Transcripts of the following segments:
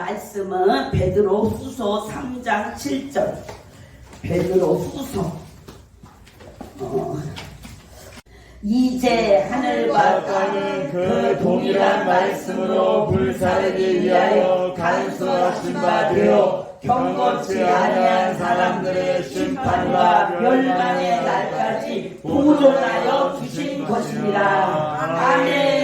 말씀은 베드로 후서 3장 7절. 베드로 후서. 어, 이제 하늘과 땅은 그 동일한 말씀으로 불사르기 위하여 간수하신 바 되어 경건치 아니한 사람들의 심판과 멸망의 날까지 보존하여 주신 것입니다. 아멘.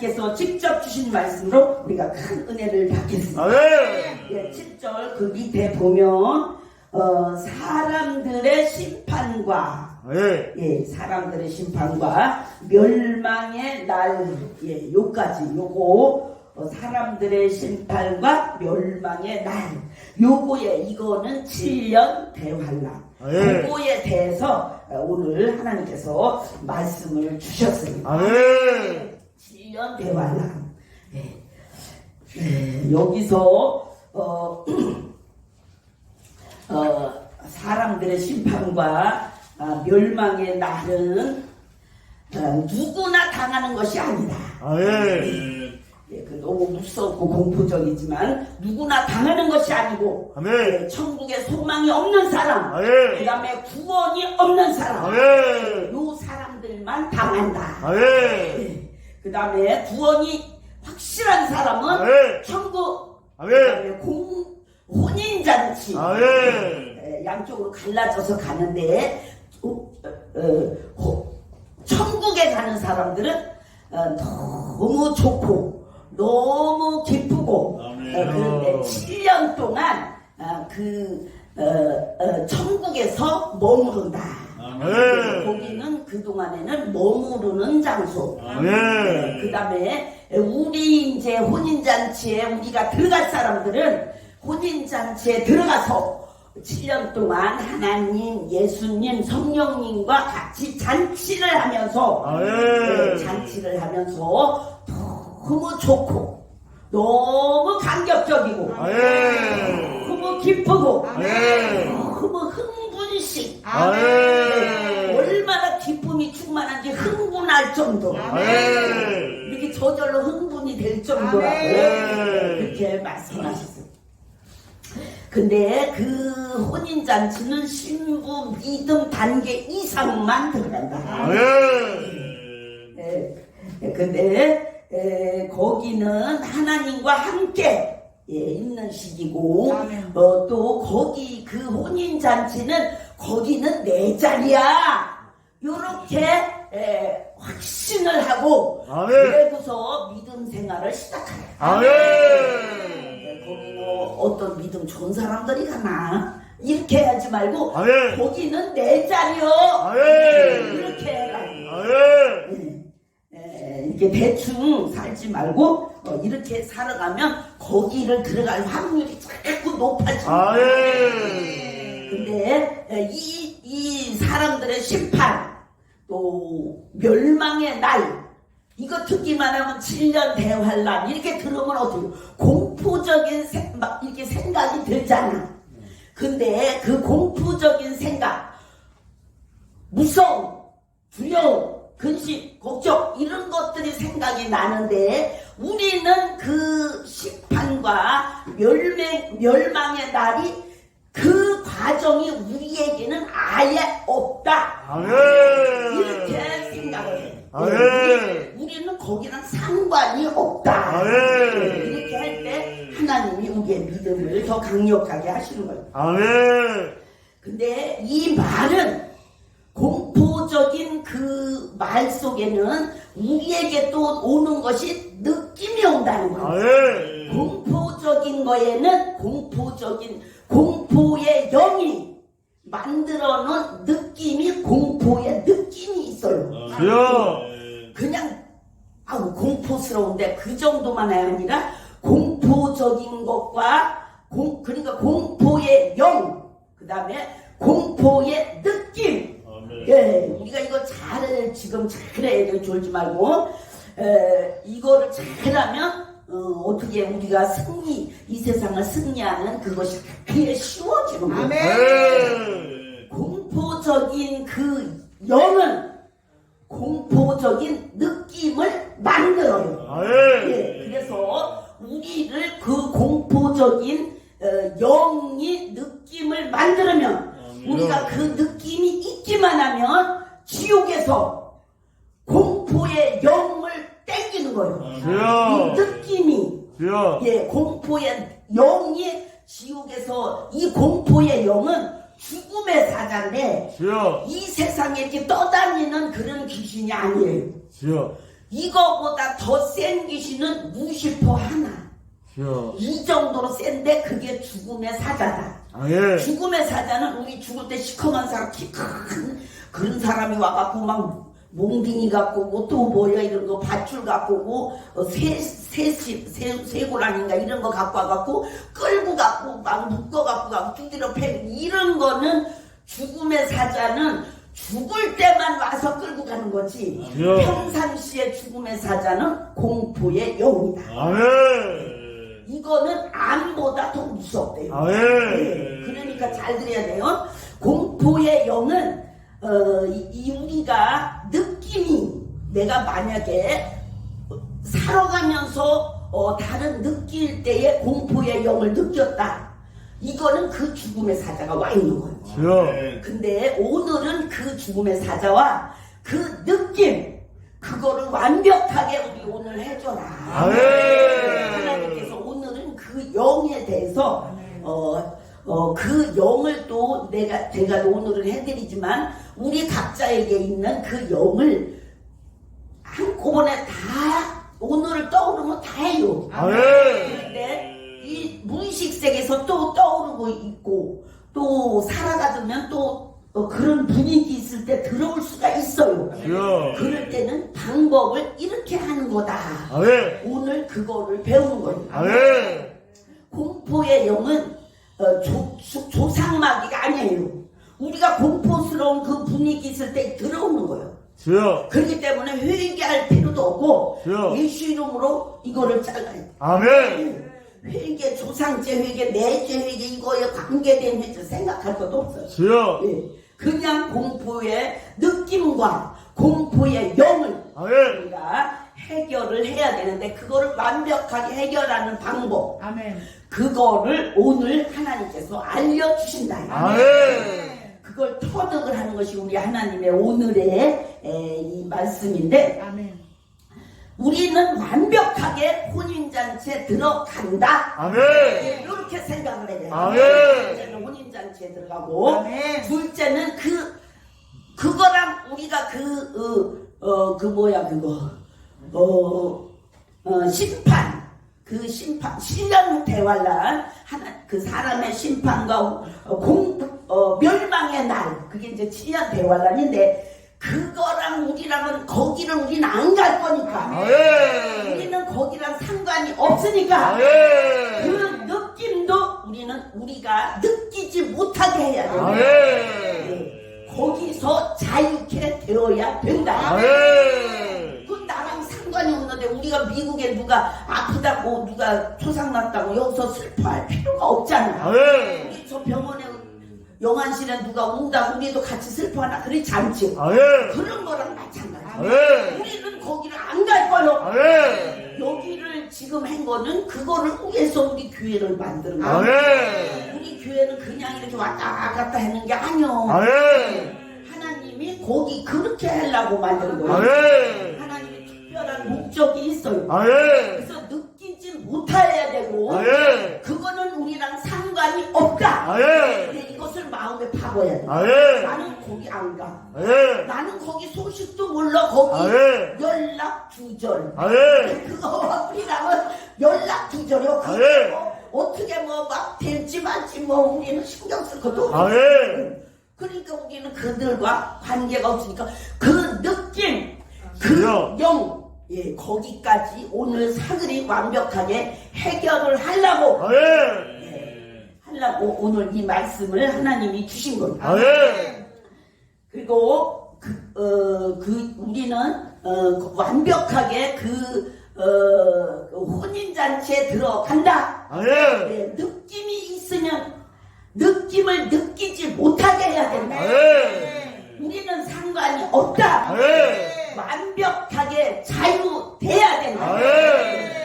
하나님께서 직접 주신 말씀으로 우리가 큰 은혜를 받겠습니다. 아, 네. 예, 7절 그 밑에 보면 어, 사람들의 심판과 아, 예. 예. 사람들의 심판과 멸망의 날 예, 요까지 요거 어, 사람들의 심판과 멸망의 날 요거에 이거는 7년 대환란 아, 예. 요거에 대해서 오늘 하나님께서 말씀을 주셨습니다. 네. 예. 1년 대활랑. 예. 예. 여기서 어, 어, 사람들의 심판과 어, 멸망의 날은 어, 누구나 당하는 것이 아니다. 아, 예. 예, 그 너무 무섭고 공포적이지만 누구나 당하는 것이 아니고 아멘. 예, 천국에 소망이 없는 사람 아멘. 그다음에 구원이 없는 사람 아멘. 요 사람들만 당한다 아멘. 예. 예. 그 다음에 구원이 확실한 사람은 아멘 천국, 그 아멘 다음에 공, 혼인잔치, 아멘 에, 양쪽으로 갈라져서 가는데 어, 어, 호- 천국에 가는 사람들은 어, 너무 좋고 너무 기쁘고. 어, 그런데 7년 동안 어, 그 어, 어, 천국에서 머무른다. 아멘. 거기는 그 동안에는 머무르는 장소. 아멘. 그 다음에 우리 이제 혼인잔치에 우리가 들어갈 사람들은 혼인잔치에 들어가서 7년 동안 하나님, 예수님, 성령님과 같이 잔치를 하면서 아멘. 네, 잔치를 하면서 너무 좋고 너무 감격적이고 아멘 너무 기쁘고 아멘 너무 흥분식 아멘 얼마나 기쁨이 충만한지 흥분할 정도 아멘 이렇게 저절로 흥분이 될 정도라고 아멘. 그렇게 말씀하셨어요. 근데 그 혼인 잔치는 신부 믿음 단계 이상만 들어간다. 아멘 예, 근데 에, 거기는 하나님과 함께 예, 있는 시기고 아멘. 어, 또 거기 그 혼인 잔치는 거기는 내 자리야. 요렇게 에, 확신을 하고 아멘. 그래고서 믿음 생활을 시작해요. 아멘 네, 거기 뭐 어떤 믿음 좋은 사람들이 가나 이렇게 하지 말고 아멘. 거기는 내 자리요. 아멘. 이렇게 해라. 아멘 예, 에, 이렇게 대충 살지 말고 어, 이렇게 살아가면 거기를 들어갈 확률이 자꾸 높아져. 아멘 근데 에, 이, 이 사람들의 심판 또 멸망의 날 이거 듣기만 하면 7년 대환란 이렇게 들으면 어떻게 공포적인 생, 막 이렇게 생각이 들잖아. 근데 그 공포적인 생각 무서움, 두려움, 근심, 걱정 이런 것들이 생각이 나는데 우리는 그 심판과 멸망, 멸망의 날이 그 과정이 우리에게는 아예 없다. 아멘 이렇게 생각을 해. 아멘. 우리는 거기랑 상관이 없다. 아멘. 이렇게 할 때 하나님이 우리의 믿음을 더 강력하게 하시는 거예요. 아멘 근데 이 말은 공포적인 그 말 속에는 우리에게 또 오는 것이 느낌이 온다는 거예요. 아멘 공포적인 거에는 공포적인 공포의 영이 만들어 놓은 느낌이 공포의 느낌이 있어요. 주여! 그냥 아우 공포스러운데 그 정도만 아니라 공포적인 것과 공 그러니까 공포의 영 그 다음에 공포의 느낌. 예 우리가 이거 잘 지금 잘해야 돼 졸지 말고. 에, 이거를 잘하면 어, 어떻게 우리가 승리 이 세상을 승리하는 그것이 그게 쉬워지는 거예요. 아멘 공포적인 그 영은 공포적인 느낌을 만들어요. 아멘 예, 그래서 우리를 그 공포적인 어, 영이 느낌을 만들면 우리가 그 느낌이 있기만 하면 지옥에서 공포의 영 을 땡기는 거예요. 이 느낌이 주여 예 공포의 영이 지옥에서 이 공포의 영은 죽음의 사자인데 주여 이 세상에 이렇게 떠다니는 그런 귀신이 아니에요. 주여 이거보다 더 센 귀신은 무시포 하나. 주여 이 정도로 센데 그게 죽음의 사자다. 아멘 죽음의 사자는 우리 죽을 때 시커먼 사람 키 큰 그런 사람이 와갖고 막 몽둥이 갖고 오고 또 뭐야 이런 거 밧줄 갖고 오고 어, 새새새 새고랑인가 이런 거 갖고 와갖고 끌고 갖고 막 묶어 갖고 가고 두드려 패 이런 거는 죽음의 사자는 죽을 때만 와서 끌고 가는 거지 주여. 평상시에 죽음의 사자는 공포의 영이다. 아멘 이거는 암보다 더 무섭대요. 아멘 네, 그러니까 잘 들어야 돼요. 공포의 영은 어, 이, 이 우리가 느낌이 내가 만약에 살아가면서 어, 다른 느낄 때에 공포의 영을 느꼈다. 이거는 그 죽음의 사자가 와 있는 거예요. 주여 근데 오늘은 그 죽음의 사자와 그 느낌 그거를 완벽하게 우리 오늘 해줘라. 아멘. 하나님께서 오늘은 그 영에 대해서 어, 어, 그 영을 또 내가 제가 오늘은 해드리지만 우리 각자에게 있는 그 영을 한꺼번에 다 오늘을 떠오르면 다 해요. 그런데 이 무의식 세계에서 또 떠오르고 있고 또 살아가면 또 어, 그런 분위기 있을 때 들어올 수가 있어요. 주여 그럴 때는 방법을 이렇게 하는 거다. 아멘 오늘 그거를 배우는 거예요. 아멘 공포의 영은 어, 조, 조- 조상마귀가 아니에요. 우리가 공포스러운 그 분위기 있을 때 들어오는 거예요. 주여 그렇기 때문에 회개할 필요도 없고 주여. 예수 이름으로 이거를 잘라야 돼. 아멘 회개, 조상제 회개, 내죄 회개 이거에 관계된 회개 생각할 것도 없어요. 주여 예. 그냥 공포의 느낌과 공포의 영을 아멘 우리가 해결을 해야 되는데 그거를 완벽하게 해결하는 방법 아멘. 그거를 오늘 하나님께서 알려주신다. 아멘 그걸 터득을 하는 것이 우리 하나님의 오늘의 에, 이 말씀인데 아멘. 우리는 완벽하게 혼인잔치에 들어간다. 아멘 이렇게 생각을 해야 돼요. 아멘. 첫째는 혼인잔치에 들어가고 아멘. 둘째는 그 그거랑 우리가 그어어그 뭐야 그거 어, 어 심판 그 심판 신령 대환란 하나 그 사람의 심판과 어, 공 어, 멸망의 날 그게 이제 신령 대환란인데 그거랑 우리랑은 거기를 우리는 안 갈 거니까. 아멘 우리는 거기랑 상관이 없으니까. 그 아멘 느낌도 우리는 우리가 느끼지 못하게 해야 돼요. 아멘 거기서 자유케 되어야 된다. 그 나랑 상관이 없는데 우리가 미국에 누가 아프다고 누가 초상 났다고 여기서 슬퍼할 필요가 없잖아. 아멘 우리 저 병원에 영안실에 누가 온다고 우리도 같이 슬퍼하나 그렇지 않지. 아멘 그런 거랑 마찬가지. 아멘 우리는 거기를 안 갈 거요. 아멘 여기를 지금 한 거는 그거를 위해서 우리 교회를 만드는 거야. 아멘 우리 교회는 그냥 이렇게 왔다 갔다 하는 게 아니요. 아멘 하나님이 거기 그렇게 하려고 만든 거예요. 목적이 있어요. 아멘 그래서 느끼지 못해야 되고 아멘 그거는 우리랑 상관이 없다. 아멘 근데 이것을 마음에 박아야 돼. 아멘 나는 거기 안 가. 아멘 나는 거기 소식도 몰라. 거기 아멘 연락 두절. 아멘 그거 우리랑은 연락 두절이요. 그거 아멘. 뭐 어떻게 뭐 막 될지 말지 뭐 우리는 신경 쓸 것도 없어. 아멘 그러니까 우리는 그들과 관계가 없으니까 그 느낌. 그 영, 예, 거기까지 오늘 사들이 완벽하게 해결을 하려고, 아멘 하려고 오늘 이 말씀을 하나님이 주신 거예요. 아멘 그리고 그, 어, 그 우리는 어, 완벽하게 그 어, 혼인 잔치에 들어간다. 아멘 예, 느낌이 있으면 느낌을 느끼지 못하게 해야 된다. 아멘 우리는 상관이 없다. 아멘 완벽하게 자유돼야 된다. 아멘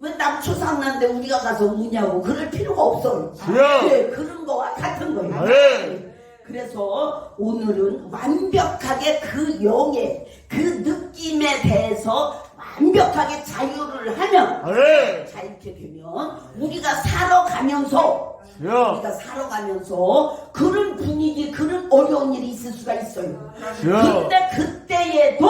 왜 남초상 난데 우리가 가서 우냐고 그럴 필요가 없어요. 주여. 네, 그런 거와 같은 거예요. 아멘. 그래서 오늘은 완벽하게 그 영의 그 느낌에 대해서 완벽하게 자유를 하면 아멘. 자유케 되면 우리가 살아가면서. 우리가 살아가면서 그런 분위기 그런 어려운 일이 있을 수가 있어요. 근데 그때에도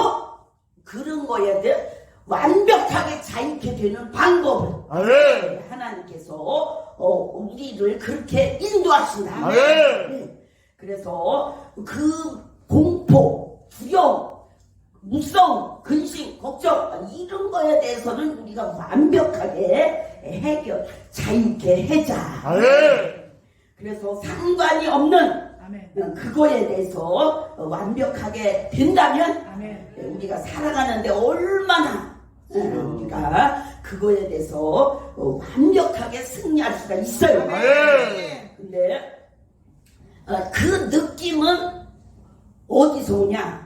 그런 거에 대해 완벽하게 자유케 되는 방법을 아멘. 하나님께서 어, 우리를 그렇게 인도하신다. 아멘. 네. 그래서 그 공포, 두려움, 무서움, 근심, 걱정 이런 거에 대해서는 우리가 완벽하게 해결, 자유케 해자. 아멘. 그래서 상관이 없는 아멘. 그거에 대해서 완벽하게 된다면 아멘. 우리가 살아가는데 얼마나 어, 우리가 그거에 대해서 어, 완벽하게 승리할 수가 있어요. 아멘. 근데 어, 그 느낌은 어디서 오냐?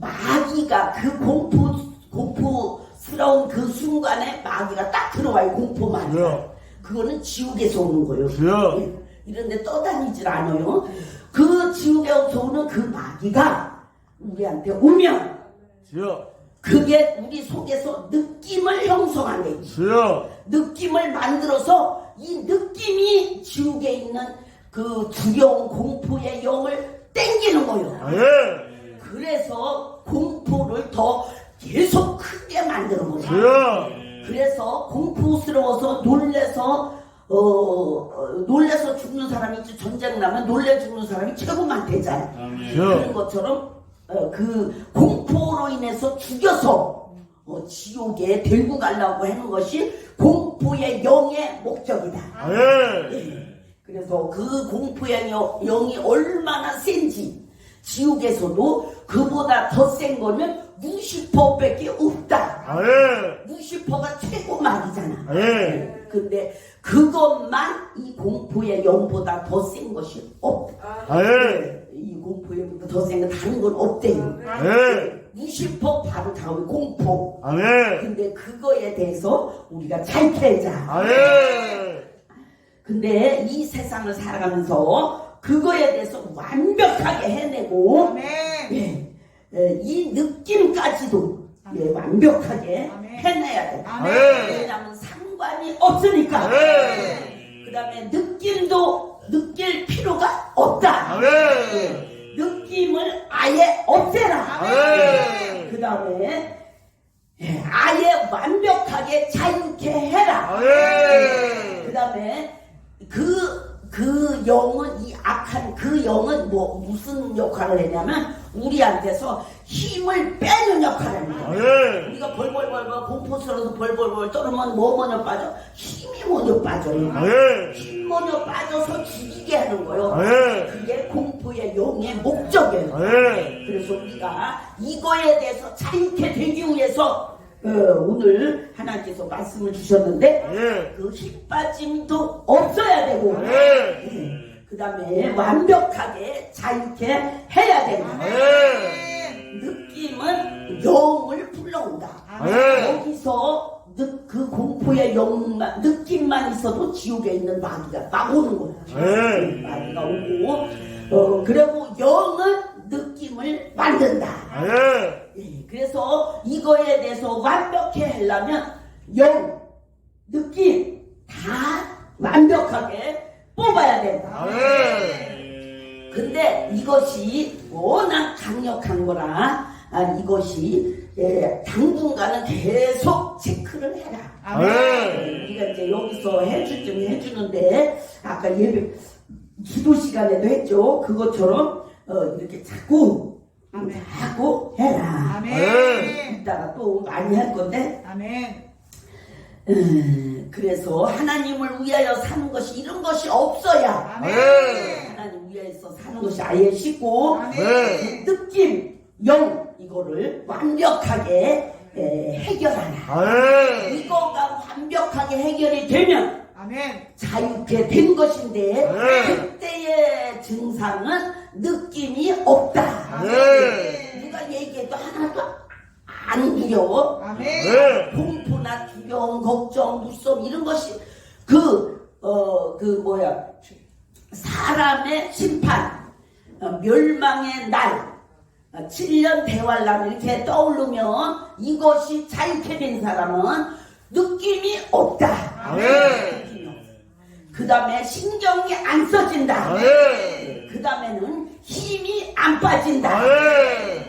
마귀가 그 공포 공포스러운 그 순간에 마귀가 딱 들어와요 공포 마귀. 주여. 그거는 지옥에서 오는 거예요. 주여. 예, 이런데 떠다니질 않아요. 그 지옥에서 오는 그 마귀가 우리한테 오면 주여. 그게 우리 속에서 느낌을 형성하는 주여. 느낌을 만들어서 이 느낌이 지옥에 있는 그 두려운 공포의 영을 땡기는 거예요. 아멘. 그래서 공포를 더 계속 크게 만드는 거예요. 주여. 그래서 공포스러워서 놀래서 어, 어, 놀래서 죽는 사람이 있지 전쟁 나면 놀래 죽는 사람이 최고 많대잖아요. 그런 주여. 것처럼 어, 그 공포로 인해서 죽여서 어, 지옥에 들고 가려고 하는 것이 공포의 영의 목적이다. 아멘. 예. 그래서 그 공포의 영- 영이 얼마나 센지 지옥에서도 그보다 더 센 거는 루시퍼밖에 없다. 아멘. 루시퍼가 최고 말이잖아. 아멘. 근데 그것만 이 공포의 영보다 더 센 것이 없다. 아멘. 이 공포의 영보다 더 센 건 다른 건 없대요. 아멘. 루시퍼 바로 다음에 공포. 아멘. 근데 그거에 대해서 우리가 잘 캐자. 아멘. 근데 이 세상을 살아가면서 그거에 대해서 완벽하게 해내고 아멘. 예, 예, 이 느낌까지도 예, 완벽하게 아멘. 해내야 돼. 왜냐하면 상관이 없으니까. 그 다음에 느낌도 느낄 필요가 없다. 아멘. 느낌을 아예 없애라. 그 다음에 예, 아예 완벽하게 자유케 해라. 그 다음에 그, 그 영은, 이 악한 그 영은 뭐, 무슨 역할을 했냐면, 우리한테서 힘을 빼는 역할을 합니다. 아멘. 우리가 벌벌벌벌 공포스러워서 벌벌벌 떨으면 뭐 먼저 빠져? 힘이 먼저 빠져요. 아멘. 힘 먼저 빠져서 죽이게 하는 거예요. 아멘. 그게 공포의 영의 목적이에요. 아멘. 그래서 우리가 이거에 대해서 자유케 되기 위해서 어, 오늘 하나님께서 말씀을 주셨는데 아멘. 그힘 빠짐도 없어야 되고 아멘. 그 다음에 완벽하게 자유케 해야 된다. 아멘. 느낌은 영을 불러온다. 아멘. 여기서 느- 그 공포의 영만 느낌만 있어도 지옥에 있는 마귀가 막 오는 거야. 아멘. 마귀가 오고 어 그리고 영은 느낌을 만든다. 아멘. 예, 그래서 이거에 대해서 완벽히 하려면 영, 느낌 다 완벽하게 뽑아야 된다. 아멘. 근데 이것이 워낙 강력한 거라 아, 이것이 예, 당분간은 계속 체크를 해라. 아멘. 우리가 이제 여기서 해줄 좀 해주는데 아까 예배 기도 시간에도 했죠. 그것처럼 어, 이렇게 자꾸. 자꾸 해라. 아멘. 이따가 또 많이 할 건데 아멘. 음, 그래서 하나님을 위하여 사는 것이 이런 것이 없어야 아멘. 하나님 위하여서 사는 것이 아예 쉽고 아멘. 느낌, 영 이거를 완벽하게 에, 해결하라. 아멘. 이거가 완벽하게 해결이 되면 아멘. 자유케 된 것인데 네. 그때의 증상은 느낌이 없다. 아멘. 얘기해도 하나도 안 두려워. 아멘. 네. 공포나 두려움, 걱정, 무서움 이런 것이 그, 어, 그 뭐야. 사람의 심판, 어, 멸망의 날, 어, 7년 대환란 이렇게 떠오르면 이것이 자유케 된 사람은 느낌이 없다. 아멘. 그 다음에 신경이 안 써진다. 아멘. 그 다음에는 힘이 안 빠진다. 아멘.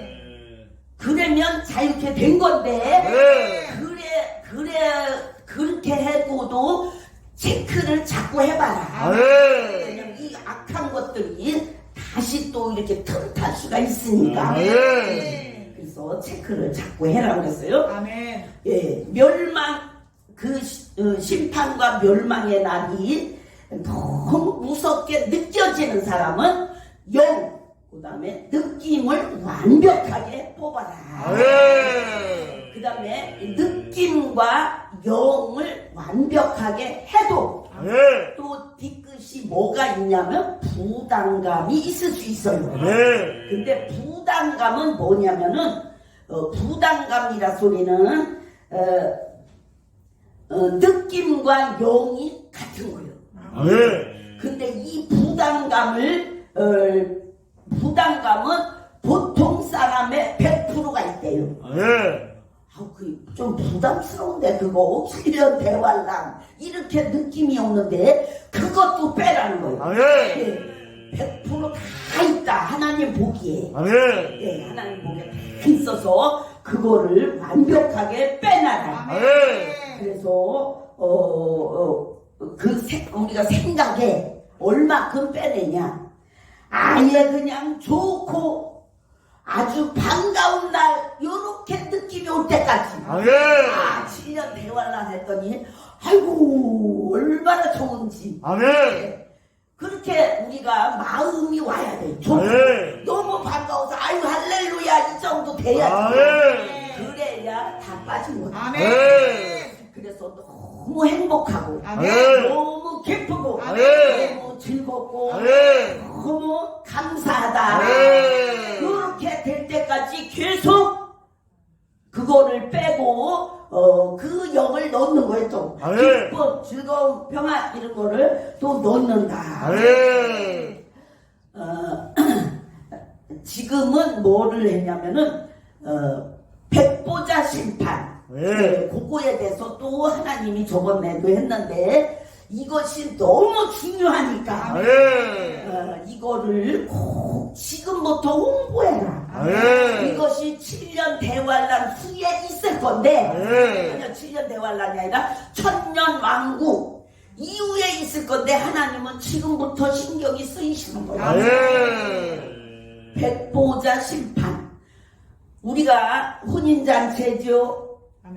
그러면 자유케 된 건데, 네. 그래, 그래, 그렇게 해도도 체크를 자꾸 해봐라. 아멘. 왜냐면 이 악한 것들이 다시 또 이렇게 틈탈 수가 있으니까. 아멘. 그래서 체크를 자꾸 해라 그랬어요. 아멘. 예, 멸망, 그 시- 어, 심판과 멸망의 날이 너무 무섭게 느껴지는 사람은 영, 그 다음에 느낌을 완벽하게 뽑아라. 아멘. 그 다음에 느낌과 영을 완벽하게 해도 아멘. 또 뒤끝이 뭐가 있냐면 부담감이 있을 수 있어요. 아멘. 근데 부담감은 뭐냐면은 어, 부담감이라 소리는 어, 어, 느낌과 영이 같은 거예요. 아멘. 근데 이 부담감을 어, 부담감은 보통 사람의 100% 가 있대요. 아멘. 아, 그좀 부담스러운데 그거 7년 대환란 이렇게 느낌이 없는데 그것도 빼라는 거예요. 아멘. 예, 100%다 있다 하나님 보기에 아멘. 예, 하나님 보기에 다 있어서 그거를 완벽하게 빼놔라. 아멘. 그래서 어, 어, 그 세- 우리가 생각에 얼마큼 빼내냐 아예 그냥 좋고 아주 반가운 날 요렇게 느낌이 올 때까지 아멘. 아 7년 대환란 했더니 아이고 얼마나 좋은지 아멘. 그렇게 우리가 마음이 와야 돼 좋고 아멘. 너무 반가워서 아유 할렐루야 이 정도 돼야 돼 아멘. 그래야 다 빠진 거야 아멘. 그래서 너무 행복하고 아멘. 너무 기쁘고 아멘. 너무 즐겁고 아멘. 너무 감사하다 아멘. 그렇게 될 때까지 계속 그거를 빼고 어, 그 영을 넣는 거예요 또. 기쁨 즐거움 평안 이런 거를 또 넣는다. 어, 지금은 뭐를 했냐면은 어, 백보자 심판 네. 네, 그거에 대해서 또 하나님이 저번에도 했는데 이것이 너무 중요하니까 아멘. 어, 이거를 꼭 지금부터 홍보해라. 아멘. 이것이 7년 대환란 후에 있을 건데 아멘. 아니요 7년 대환란이 아니라 천년 왕국 이후에 있을 건데 하나님은 지금부터 신경이 쓰이시는 거예요. 아멘. 백보자 심판 우리가 혼인잔치죠.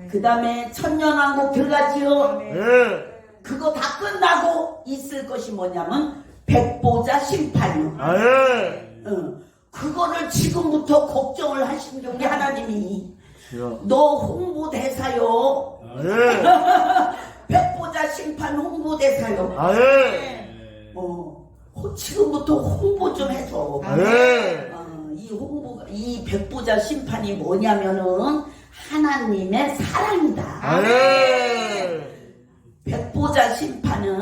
그 다음에 천년왕국 들어가지요. 네. 그거 다 끝나고 있을 것이 뭐냐면 백보자 심판이요 아멘. 응. 그거를 지금부터 걱정을 하시는 게 하나님이 주여. 너 홍보대사요 아멘. 백보자 심판 홍보대사요 아멘. 어, 호- 지금부터 홍보 좀 해줘 아멘. 어, 이 홍보가 이 백보자 심판이 뭐냐면은 하나님의 사랑이다. 아멘. 백보자 심판은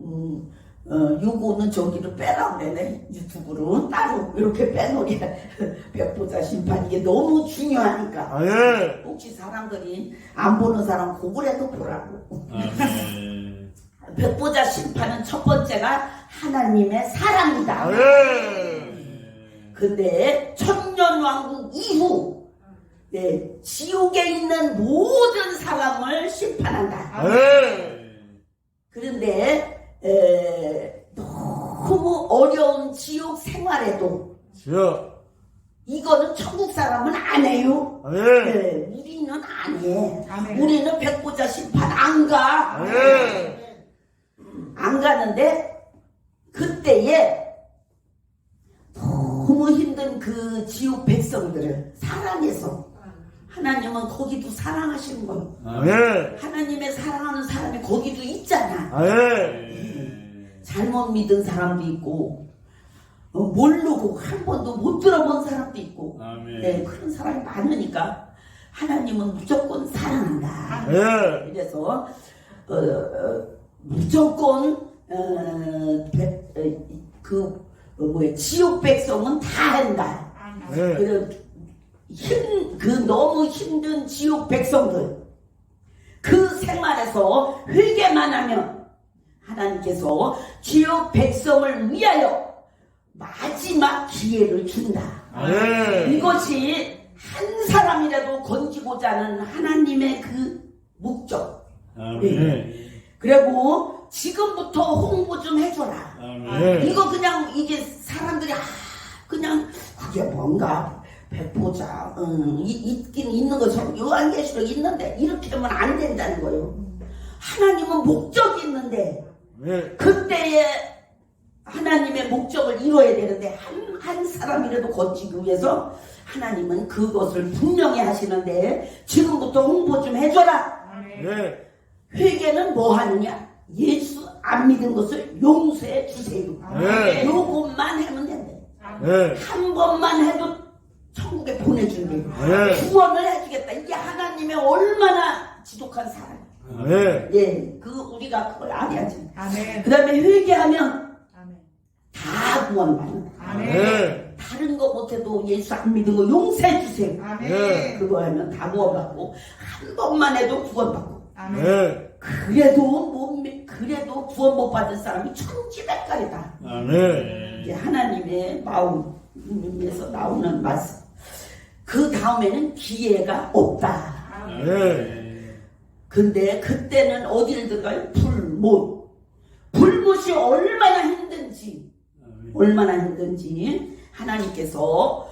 음, 어, 요거는 저기로 빼라 그래네 유튜브로 따로 이렇게 빼놓으래 백보자 심판 이게 너무 중요하니까 아멘. 혹시 사람들이 안 보는 사람 그거라도 보라고 아멘. 백보자 심판은 첫 번째가 하나님의 사랑이다. 아멘. 근데 천년왕국 이후 네, 지옥에 있는 모든 사람을 심판한다. 아멘. 그런데 에, 너무 어려운 지옥 생활에도 주여. 이거는 천국 사람은 안 해요. 아멘. 네, 우리는 안 해. 아멘. 우리는 백보자 심판 안 가. 아멘. 안 가는데 그때에 너무 힘든 그 지옥 백성들을 사랑해서 하나님은 거기도 사랑하시는 거예요. 아멘. 하나님의 사랑하는 사람이 거기도 있잖아. 아멘. 잘못 믿은 사람도 있고 어, 모르고 한 번도 못 들어본 사람도 있고 아멘. 네, 그런 사람이 많으니까 하나님은 무조건 사랑한다. 예. 그래서 어, 어, 무조건 어, 배- 어, 이- 그 어, 뭐야 지옥 백성은 다 한다. 예. 그, 힘, 그 너무 힘든 지옥 백성들 그 생활에서 회개만 하면 하나님께서 지옥 백성을 위하여 마지막 기회를 준다. 예. 이것이 한 사람이라도 건지고자 하는 하나님의 그 목적. 아멘. 그리고 지금부터 홍보 좀 해줘라. 아멘. 이거 그냥 이게 사람들이 아 그냥 그게 뭔가 음, 이- 있긴 있는 것처럼 요한계시록 있는데 이렇게 하면 안 된다는 거예요. 하나님은 목적이 있는데 예. 그때에 하나님의 목적을 이루어야 되는데 한, 한 사람이라도 건지기 위해서 하나님은 그것을 분명히 하시는데 지금부터 홍보 좀 해줘라. 예. 회개는 뭐 하느냐? 예수 안 믿은 것을 용서해 주세요. 네. 요것만 하면 된대. 예. 한 번만 해도 천국에 보내준대. 네. 구원을 해주겠다. 이게 하나님의 얼마나 지독한 사랑. 예. 예, 그 우리가 그걸 알아야지. 아멘. 그 다음에 회개하면 아멘. 다 구원받는다. 아멘. 예. 다른 거 못해도 예수 안 믿은 거 용서해 주세요. 아멘. 네. 그거 하면 다 구원받고 한 번만 해도 구원받고. 아멘. 예. 그래도 못 믿- 그래도 구원 못 받은 사람이 천지백갈이다. 아멘. 이게 하나님의 마음에서 나오는 말씀. 그 다음에는 기회가 없다. 예. 근데 그때는 어디를 들어가요? 불못. 불못이 얼마나 힘든지, 얼마나 힘든지 하나님께서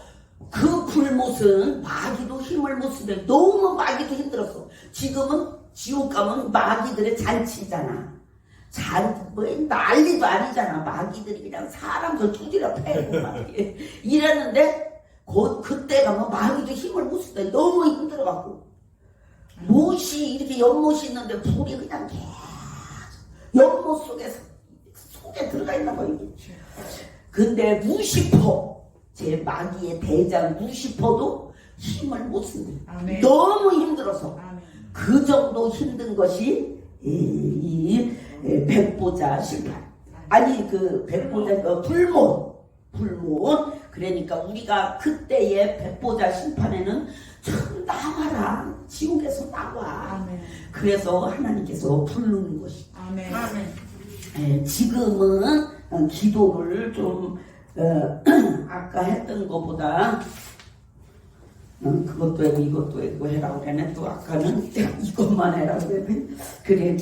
그 불못은 마귀도 힘을 못 쓰는데 너무 마귀도 힘들었어. 지금은 지옥 가면 마귀들의 잔치잖아. 잔, 뭐, 난리도 아니잖아. 마귀들이 그냥 사람들 두드려 패고 막. 이랬는데, 곧 그때 가면 마귀도 힘을 못 쓰다. 너무 힘들어갖고. 못이, 이렇게 연못이 있는데 불이 그냥 계속 연못 속에서, 속에 들어가 있는 거예요. 근데 무시퍼, 제 마귀의 대장 무시퍼도 힘을 못. 아멘. 너무 힘들어서. 아멘. 그 정도 힘든 것이 이, 백보자 심판. 아니 그 백보자 그 불못 불못 그러니까 우리가 그때의 백보자 심판에는 참 나와라 지옥에서 나와 아멘. 그래서 하나님께서 부르는 것이 아멘. 아멘. 에, 지금은 어, 기도를 좀 어, 아까 했던 것보다 어, 그것도 하고 이것도 하고 해라고 그러네 또 아까는 이것만 해라고 그러네 그래